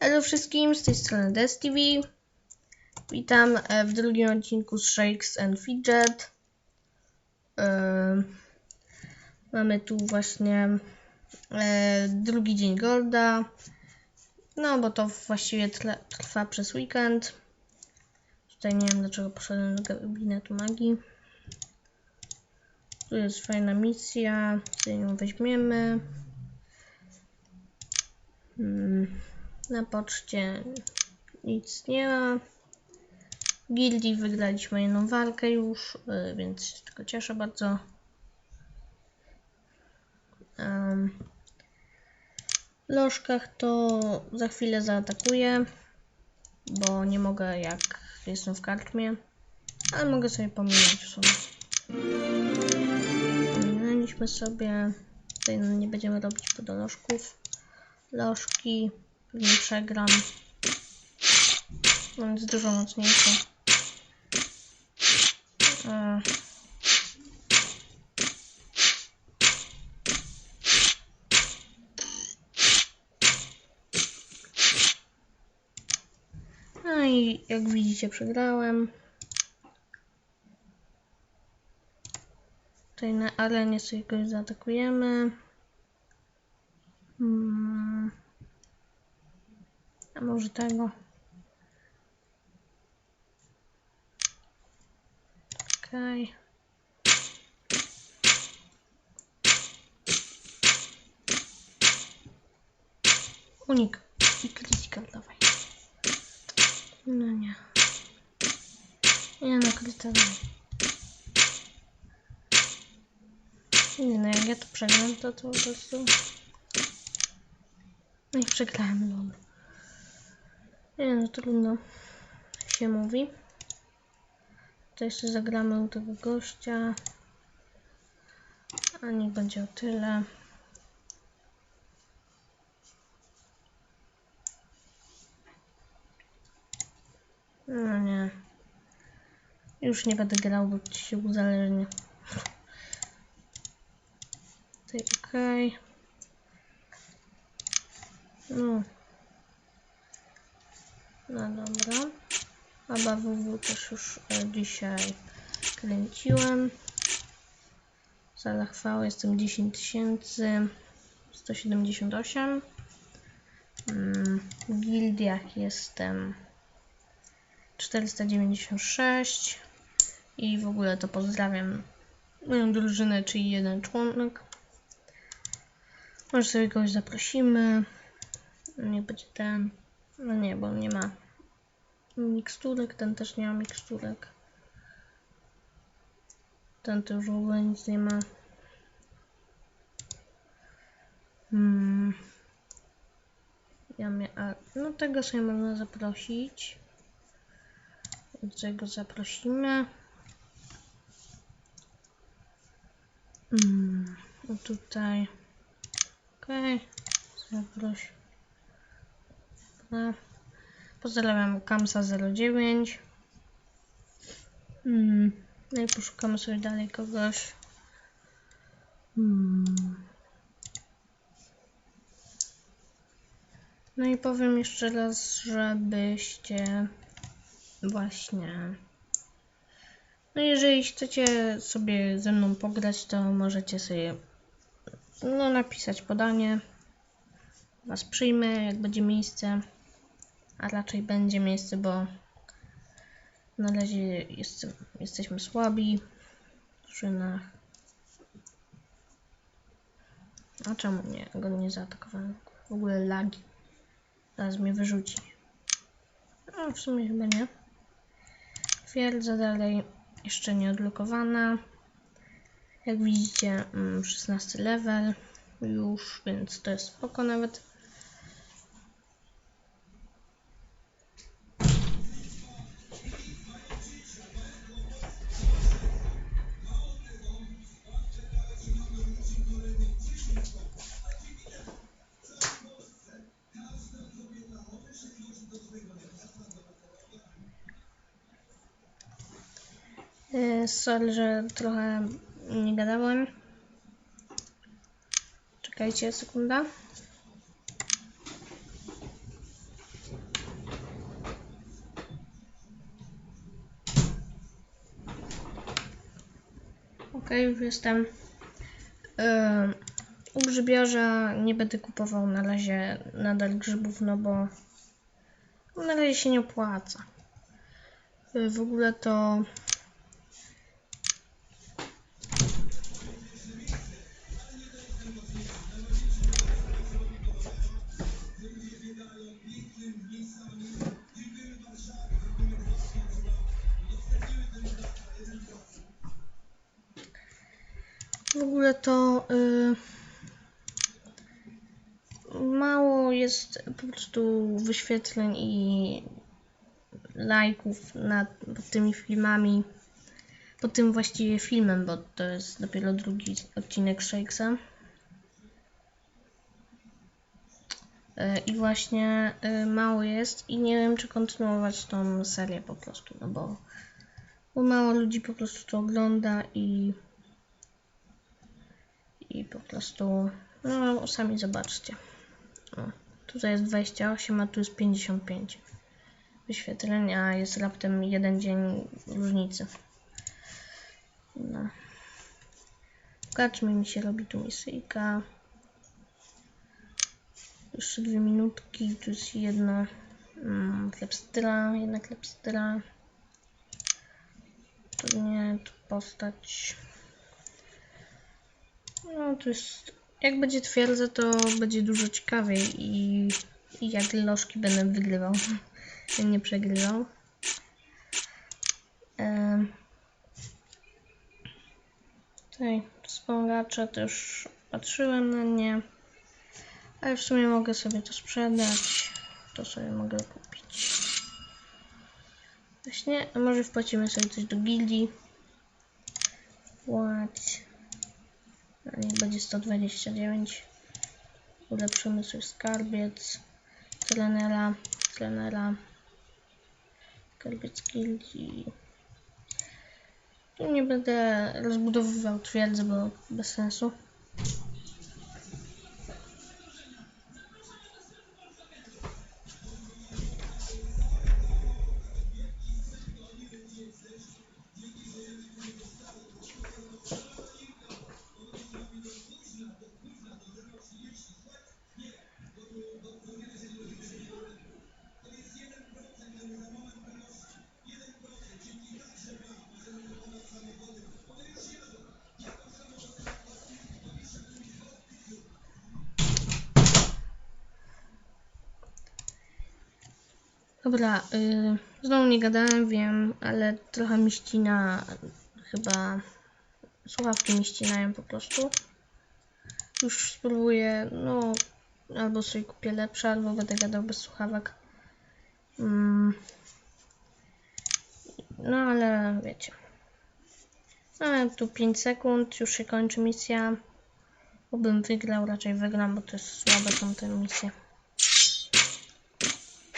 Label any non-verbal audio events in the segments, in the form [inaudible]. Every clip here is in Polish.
Hello wszystkim, z tej strony DesTV. Witam e, w drugim odcinku z Shakes and Fidget. E, Mamy tu właśnie e, drugi dzień Golda. No, bo to właściwie trwa przez weekend. Tutaj nie wiem dlaczego poszedłem do gabinetu magii. Tu jest fajna misja, sobie ją weźmiemy. Hmm. Na poczcie nic nie ma. W Gildii wygraliśmy jedną walkę już, y, więc się tego cieszę bardzo. Um, lożkach to za chwilę zaatakuję, bo nie mogę jak jestem w karczmie, ale mogę sobie pominąć w sumie. Pominęliśmy sobie, tutaj nie będziemy robić podolożków. Lożki, pewnie przegram. On jest dużo mocniejszy. E. No i jak widzicie przegrałem. Tutaj na arenie sobie kogoś zaatakujemy. Hmm. A może tego? Okej. Unik. I krytyka dawaj. No nie. Nie no, krytyka dawaj. Nie no, jak ja to przegram, to to po prostu... No i przegrałem, dobra. Nie no, trudno się mówi. To jeszcze zagramy u tego gościa. A niech będzie o tyle. No nie. Już nie będę grał, bo ci się uzależnię. Tutaj okej. No. No dobra. A BWW też już e, dzisiaj kręciłem. Sala chwały jestem 10178. Mm, W gildiach jestem 496. I w ogóle to pozdrawiam moją drużynę, czyli jeden członek. Może sobie kogoś zaprosimy. Nie będzie ten. No nie, bo nie ma miksturek, ten też nie ma miksturek. Ten to już w ogóle nic nie ma. Hmm. Ja mia a, no tego sobie można zaprosić. Więc go zaprosimy. Hmm. Tutaj. Okej. Okay. Zaproś. Pozdrawiam Kamsa09. Hmm. No i poszukamy sobie dalej kogoś. Hmm. No i powiem jeszcze raz, żebyście właśnie. No jeżeli chcecie sobie ze mną pograć, to możecie sobie no, napisać podanie. Was przyjmę, jak będzie miejsce a raczej będzie miejsce, bo na razie jest, jesteśmy słabi w drużynach. A czemu nie? Go nie zaatakowałem. W ogóle lagi. Zaraz mnie wyrzuci. No w sumie chyba nie. Twierdza dalej jeszcze nie odblokowana. Jak widzicie 16 level już, więc to jest spoko nawet. sorry, że trochę nie gadałem. Czekajcie sekunda. Ok, już jestem. Y, u grzybiarza nie będę kupował na razie nadal grzybów, no bo na razie się nie opłaca. Y, w ogóle to to y, mało jest po prostu wyświetleń i lajków nad pod tymi filmami, pod tym właściwie filmem, bo to jest dopiero drugi odcinek Shakesa. Y, I właśnie y, mało jest i nie wiem, czy kontynuować tą serię po prostu, no bo, bo mało ludzi po prostu to ogląda i i po prostu, no sami zobaczcie. O, tutaj jest 28, a tu jest 55 wyświetleń, a jest raptem jeden dzień różnicy. No. Pokażmy mi się robi tu misyjka. Jeszcze dwie minutki, tu jest jedna mm, jedna klepstyra. To nie, tu postać. No, to jest. Jak będzie twierdza, to będzie dużo ciekawiej i, i jak lożki będę wygrywał. [laughs] nie przegrywał. Em, Tutaj wspomagacze już patrzyłem na nie. Ale w sumie mogę sobie to sprzedać. To sobie mogę kupić. Właśnie, a może wpłacimy sobie coś do gildii. Płać. Niech będzie 129. Ulepszymy sobie skarbiec. Trenera. Trenera. Skarbiec gildii. Nie będę rozbudowywał twierdzy, bo bez sensu. Dobra, y, znowu nie gadałem, wiem, ale trochę mi ścina, chyba słuchawki mi ścinają po prostu. Już spróbuję, no, albo sobie kupię lepsze, albo będę gadał bez słuchawek. Mm. No, ale wiecie. No, tu 5 sekund, już się kończy misja. Obym wygrał, raczej wygram, bo to jest słabe są te misje.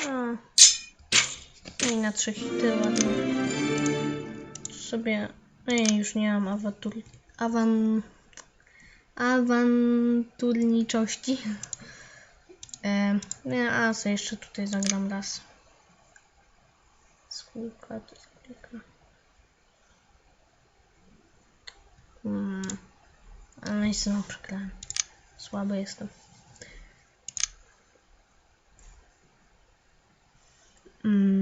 No i na trzy hity ładnie. Sobie. Ej, już nie mam awantur. Awan. Awanturniczości. [laughs] E, a sobie jeszcze tutaj zagram raz. Skórka, to skórka. Hmm. Ale i znowu przegrałem. Słaby jestem. Mm.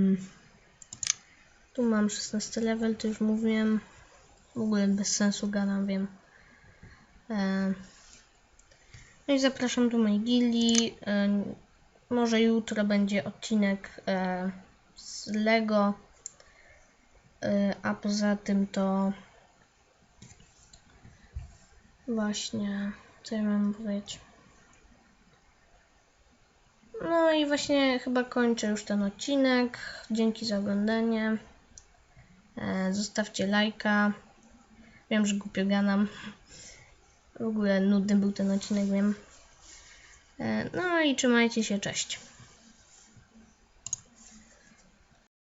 Tu mam 16 level, to już mówiłem. W ogóle bez sensu gadam, wiem. E, No i zapraszam do mojej gildii. E, Może jutro będzie odcinek e, z Lego. E, A poza tym to właśnie, co ja mam powiedzieć? No i właśnie chyba kończę już ten odcinek. Dzięki za oglądanie. E, Zostawcie lajka. Wiem, że głupio gadam. W ogóle nudny był ten odcinek, wiem. E, No i trzymajcie się, cześć.